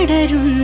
പടരും